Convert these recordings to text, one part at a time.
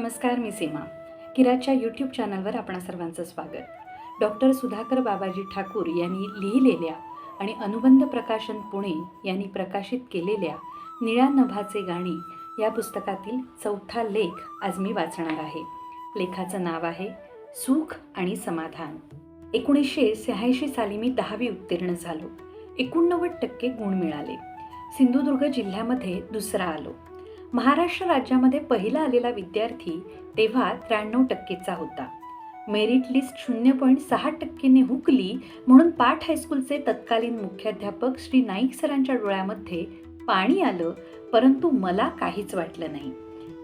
नमस्कार मी सीमा. किराच्या यूट्यूब चॅनलवर आपणा सर्वांचं स्वागत. डॉक्टर सुधाकर बाबाजी ठाकूर यांनी लिहिलेल्या आणि अनुबंध प्रकाशन पुणे यांनी प्रकाशित केलेल्या निळ्या नभाचे गाणी या पुस्तकातील चौथा लेख आज मी वाचणार आहे. लेखाचं नाव आहे सुख आणि समाधान. एकोणीसशे शहाऐंशी साली मी दहावी उत्तीर्ण झालो. एकोणनव्वद टक्के गुण मिळाले. सिंधुदुर्ग जिल्ह्यामध्ये दुसरा आलो. महाराष्ट्र राज्यामध्ये पहिला आलेला विद्यार्थी तेव्हा त्र्याण्णव टक्केचा होता. मेरिट लिस्ट शून्य पॉईंट सहा टक्केने हुकली म्हणून पाठ हायस्कूलचे तत्कालीन मुख्याध्यापक श्री नाईक सरांच्या डोळ्यामध्ये पाणी आलं परंतु मला काहीच वाटलं नाही.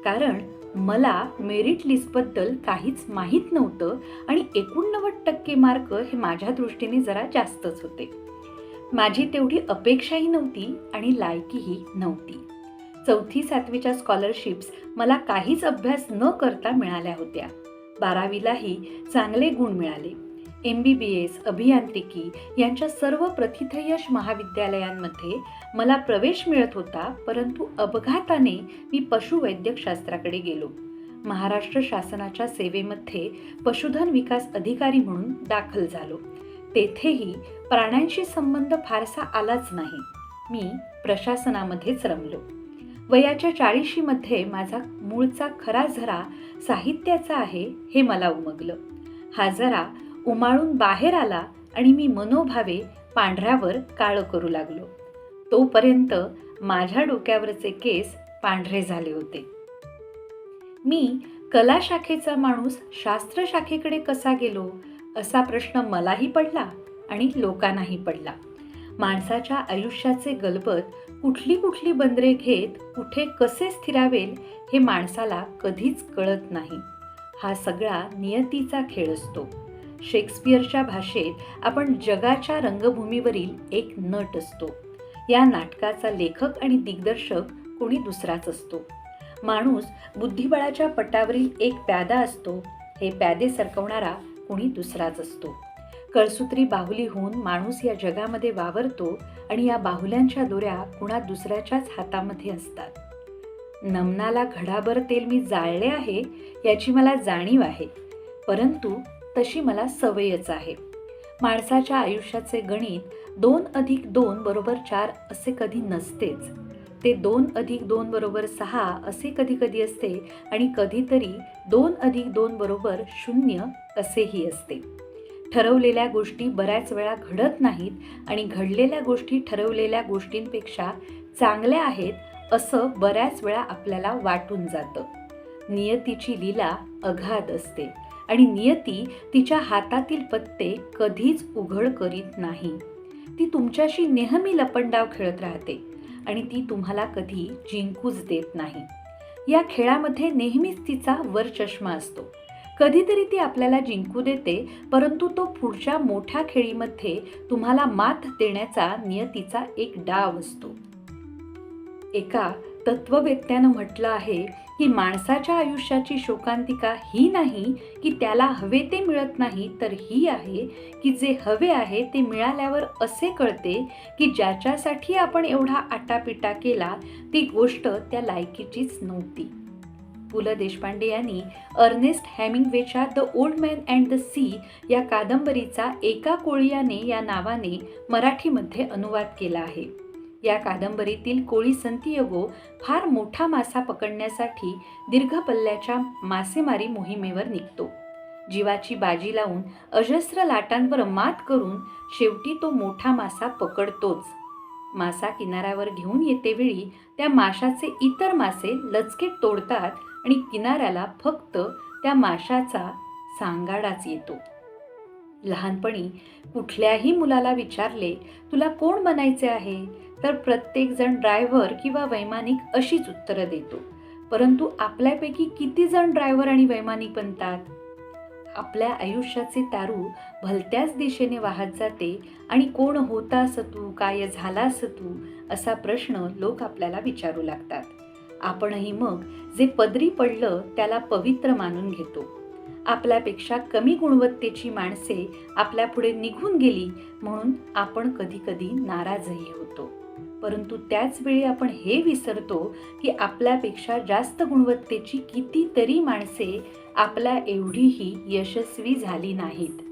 कारण मला मेरिट लिस्टबद्दल काहीच माहीत नव्हतं आणि एकोणनव्वद टक्के मार्क हे माझ्या दृष्टीने जरा जास्तच होते. माझी तेवढी अपेक्षाही नव्हती आणि लायकीही नव्हती. चौथी सातवीच्या स्कॉलरशिप्स मला काहीच अभ्यास न करता मिळाल्या होत्या. बारावीलाही चांगले गुण मिळाले. एम बी बी एस अभियांत्रिकी यांच्या सर्व प्रतिथयश महाविद्यालयांमध्ये मला प्रवेश मिळत होता परंतु अपघाताने मी पशुवैद्यकशास्त्राकडे गेलो. महाराष्ट्र शासनाच्या सेवेमध्ये पशुधन विकास अधिकारी म्हणून दाखल झालो. तेथेही प्राण्यांशी संबंध फारसा आलाच नाही. मी प्रशासनामध्येच रमलो. वयाच्या चाळीशीमध्ये माझा मूळचा खरा झरा साहित्याचा आहे हे मला उमगलं. हा जरा उमाळून बाहेर आला आणि मी मनोभावे पांढऱ्यावर काळं करू लागलो. तोपर्यंत माझ्या डोक्यावरचे केस पांढरे झाले होते. मी कला शाखेचा माणूस शास्त्र शाखेकडे कसा गेलो असा प्रश्न मलाही पडला आणि लोकांनाही पडला. माणसाच्या आयुष्याचे गलबत कुठली कुठली बंदरे घेत कुठे कसे स्थिरावेल हे माणसाला कधीच कळत नाही. हा सगळा नियतीचा खेळ असतो. शेक्सपियरच्या भाषेत आपण जगाच्या रंगभूमीवरील एक नट असतो. या नाटकाचा लेखक आणि दिग्दर्शक कोणी दुसराच असतो. माणूस बुद्धिबळाच्या पटावरील एक प्यादा असतो. हे प्यादे सरकवणारा कोणी दुसराच असतो. कळसूत्री बाहुली होऊन माणूस या जगामध्ये वावरतो आणि या बाहुल्यांच्या दोऱ्या कुणा दुसऱ्याच्याच हातामध्ये असतात. नमनाला घडाभर तेल मी जाळले आहे याची मला जाणीव आहे. परंतु तशी मला सवयच आहे. माणसाच्या आयुष्याचे गणित दोन अधिक दोन बरोबर चार असे कधी नसतेच. ते दोन अधिक दोन बरोबर सहा असे कधी कधी असते आणि कधीतरी दोन अधिक दोन बरोबर शून्य असेही असते. ठरवलेल्या गोष्टी बऱ्याच वेळा घडत नाहीत आणि घडलेल्या गोष्टी ठरवलेल्या गोष्टींपेक्षा चांगल्या आहेत असं बऱ्याच वेळा आपल्याला वाटून जातं. नियतीची लीला अगाध असते आणि नियती तिच्या हातातील पत्ते कधीच उघड करीत नाही. ती तुमच्याशी नेहमी लपंडाव खेळत राहते आणि ती तुम्हाला कधी जिंकूच देत नाही. या खेळामध्ये नेहमीच तिचा वरचष्मा असतो. कधीतरी ती आपल्याला जिंकू देते परंतु तो पुढच्या मोठ्या खेळीमध्ये तुम्हाला मात देण्याचा नियतीचा एक डाव असतो. एका तत्ववेत्यानं म्हटलं आहे की माणसाच्या आयुष्याची शोकांतिका ही नाही की त्याला हवे ते मिळत नाही तर ही आहे की जे हवे आहे ते मिळाल्यावर असे कळते की ज्याच्यासाठी आपण एवढा आटापिटा केला ती गोष्ट त्या लायकीचीच नव्हती. पु ल देशपांडे यांनी Ernest हॅमिंगवेच्या the old man and the sea या कादंबरीचा एका कोळियाने या नावाने मराठीमध्ये अनुवाद केला आहे. या कादंबरीतील कोळी संतियगो फार मोठा मासा पकडण्यासाठी दीर्घ पल्ल्याच्या मासेमारी मोहिमेवर निघतो. जीवाची बाजी लावून अजस्र लाटांवर मात करून शेवटी तो मोठा मासा पकडतोच. मासा किनाऱ्यावर घेऊन येतेवेळी त्या माशाचे इतर मासे लचके तोडतात आणि किनाऱ्याला फक्त त्या माशाचा सांगाडाच येतो. लहानपणी कुठल्याही मुलाला विचारले तुला कोण बनायचे आहे? तर प्रत्येकजण ड्रायव्हर किंवा वैमानिक अशीच उत्तरं देतो. परंतु आपल्यापैकी किती जण ड्रायव्हर आणि वैमानिक बनतात? आपल्या आयुष्याचे तारू भलत्याच दिशेने वाहत जाते आणि कोण होतास तू काय झालास तू असा प्रश्न लोक आपल्याला विचारू लागतात. आपणही मग जे पदरी पडलं त्याला पवित्र मानून घेतो. आपल्यापेक्षा कमी गुणवत्तेची माणसे आपल्यापुढे निघून गेली म्हणून आपण कधीकधी नाराजही होतो. परंतु त्याच वेळी आपण हे विसरतो की आपल्यापेक्षा जास्त गुणवत्तेची कितीतरी माणसे आपल्या एवढीही यशस्वी झाली नाहीत.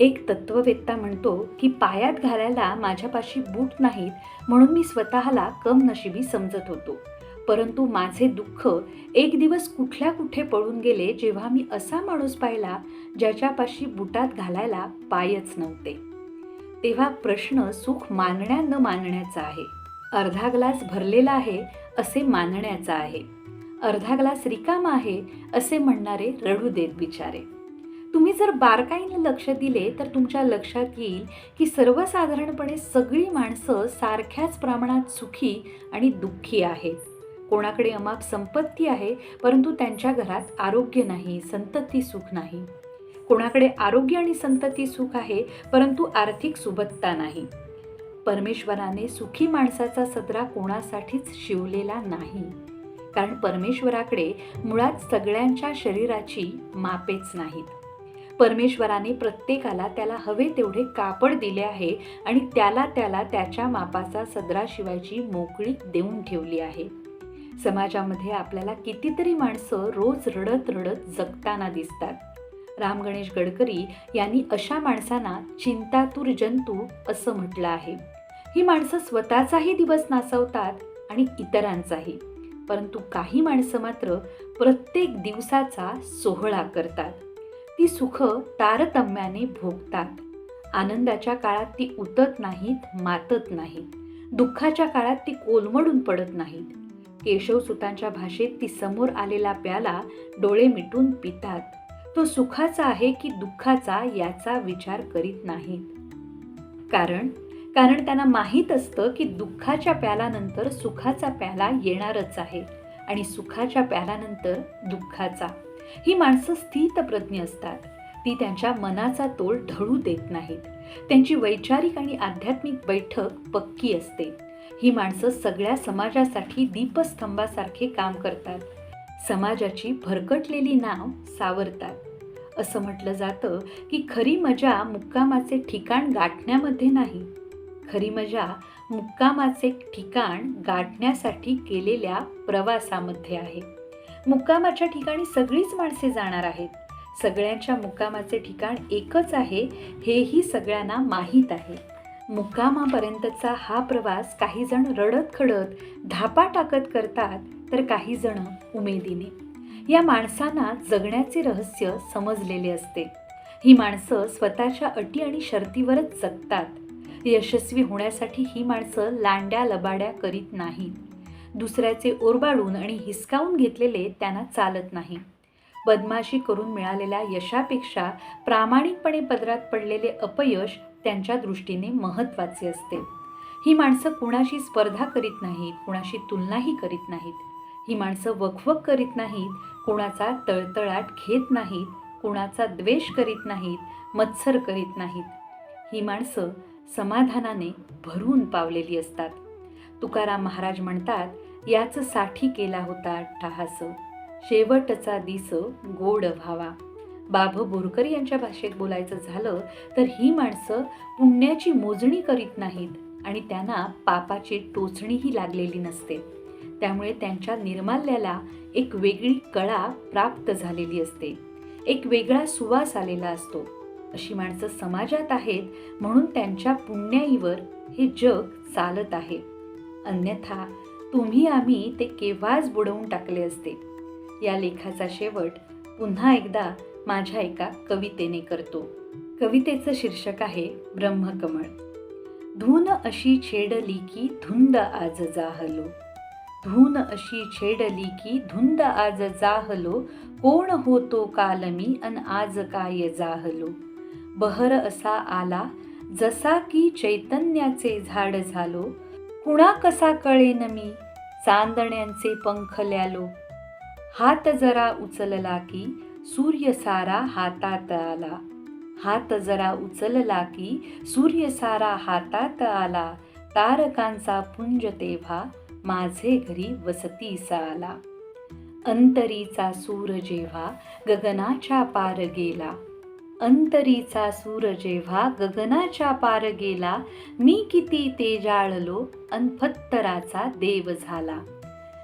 एक तत्ववेत्ता म्हणतो की पायात घालायला माझ्यापाशी बूट नाहीत म्हणून मी स्वतःला कम नशिबी समजत होतो. परंतु माझे दुःख एक दिवस कुठल्या कुठे पळून गेले जेव्हा मी असा माणूस पाहिला ज्याच्यापाशी बुटात घालायला पायच नव्हते. तेव्हा प्रश्न सुख मानण्या न मानण्याचा आहे. अर्धा ग्लास भरलेला आहे असे मानण्याचा आहे. अर्धा ग्लास रिकामा आहे असे म्हणणारे रडू देत बिचारे. तुम्ही जर बारकाईने लक्ष दिले तर तुमच्या लक्षात येईल की सर्वसाधारणपणे सगळी माणसं सारख्याच प्रमाणात सुखी आणि दुःखी आहेत. कोणाकडे अमाप संपत्ती आहे परंतु त्यांच्या घरात आरोग्य नाही संतती सुख नाही. कोणाकडे आरोग्य आणि संतती सुख आहे परंतु आर्थिक सुबत्ता नाही. परमेश्वराने सुखी माणसाचा सदरा कोणासाठीच शिवलेला नाही. कारण परमेश्वराकडे मुळात सगळ्यांच्या शरीराची मापेच नाहीत. परमेश्वराने प्रत्येकाला त्याला हवे तेवढे कापड दिले आहे आणि त्याला त्याला त्याच्या मापाचा सदरा शिवायची मोकळी देऊन ठेवली आहे. समाजामध्ये आपल्याला कितीतरी माणसं रोज रडत रडत जगताना दिसतात. राम गणेश गडकरी यांनी अशा माणसांना चिंतातूर जंतू असं म्हटलं आहे. ही माणसं स्वतःचाही दिवस नाचवतात आणि इतरांचाही. परंतु काही माणसं मात्र प्रत्येक दिवसाचा सोहळा करतात. ती सुख तारतम्याने भोगतात. आनंदाच्या काळात ती उतत नाहीत मातत नाहीत. दुःखाच्या काळात ती कोलमडून पडत नाहीत. केशवसुतांच्या भाषेत ती समोर आलेला प्याला डोळे मिटून पितात. तो सुखाचा आहे की दुःखाचा याचा विचार करीत नाहीत. कारण कारण त्यांना माहीत असतं की दुःखाच्या प्यालानंतर सुखाचा प्याला येणारच आहे आणि सुखाच्या प्यालानंतर दुःखाचा. ही माणसं स्थितप्रज्ञ असतात. ती त्यांच्या मनाचा तोल ढळू देत नाहीत. त्यांची वैचारिक आणि आध्यात्मिक बैठक पक्की असते. ही माणसं सगळ्या समाजासाठी दीपस्तंभासारखे काम करतात. समाजाची भरकटलेली नाव सावरतात. असं म्हटलं जातं की खरी मजा मुक्कामाचे ठिकाण गाठण्यामध्ये नाही. खरी मजा मुक्कामाचे ठिकाण गाठण्यासाठी केलेल्या प्रवासामध्ये आहे. मुक्कामाच्या ठिकाणी सगळीच माणसे जाणार आहेत. सगळ्यांच्या मुक्कामाचे ठिकाण एकच आहे हेही सगळ्यांना माहीत आहे. मुक्कामापर्यंतचा हा प्रवास काही जण रडत खडत धापा टाकत करतात तर काही जण उमेदीने. या माणसांना जगण्याचे रहस्य समजलेले असते. ही माणसं स्वतःच्या अटी आणि शर्तीवरच जगतात. यशस्वी होण्यासाठी ही माणसं लांड्या लबाड्या करीत नाहीत. दुसऱ्याचे ओरबाडून आणि हिसकावून घेतलेले त्यांना चालत नाही. बदमाशी करून मिळालेल्या यशापेक्षा प्रामाणिकपणे पदरात पडलेले अपयश त्यांच्या दृष्टीने महत्त्वाचे असते. ही माणसं कुणाशी स्पर्धा करीत नाहीत कुणाशी तुलनाही करीत नाहीत. ही माणसं वखवक करीत नाहीत कोणाचा तळतळाट घेत नाहीत कोणाचा द्वेष करीत नाहीत मत्सर करीत नाहीत. ही माणसं समाधानाने भरून पावलेली असतात. तुकाराम महाराज म्हणतात याच साठी केला होता ठहास. शेवटचा दिस गोड व्हावा. बाभ बोरकर यांच्या भाषेत बोलायचं झालं तर ही माणसं पुण्याची मोजणी करीत नाहीत आणि त्यांना पापाची टोचणीही लागलेली नसते. त्यामुळे त्यांच्या निर्माल्याला एक वेगळी कळा प्राप्त झालेली असते. एक वेगळा सुवास आलेला असतो. अशी माणसं समाजात आहेत म्हणून त्यांच्या पुण्याईवर हे जग चालत आहे. अन्यथा तुम्ही आम्ही ते केव्हाच बुडवून टाकले असते. या लेखाचा शेवट पुन्हा एकदा माझ्या एका कवितेने करतो. कवितेचं शीर्षक आहे ब्रह्मकमळ. धून अशी छेडली की धुंद आज जाहलो. धून अशी छेडली की धुंद आज जाहलो कोण होतो काल मी अन आज काय जाहलो? बहर असा आला जसा की चैतन्याचे झाड झालो कुणा कसा कळेन मी? चांदण्यांचे पंख ल्यालो. हात जरा उचलला की सूर्य सारा हातात आला. हात जरा उचलला की सूर्य सारा हातात आला. तारकांचा पुंज तेव्हा माझे घरी वसतीसा आला अंतरीचा सूर जेव्हा गगनाच्या पार गेला अंतरीचा सूर जेव्हा गगनाच्या पार गेला मी किती ते जाळलो अनफत्तराचा देव झाला.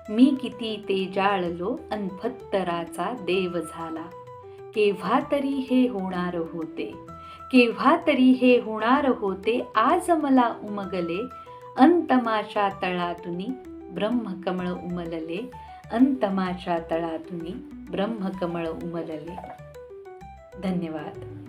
मी किती ते जाळलो अनफत्तराचा देव झाला. केव्हा तरी हे होणार होते केव्हा तरी हे होणार होते आज मला उमगले अंतमाच्या तळातून ब्रह्मकमळ उमलले अंतमाच्या तळातून ब्रह्मकमळ उमलले. धन्यवाद.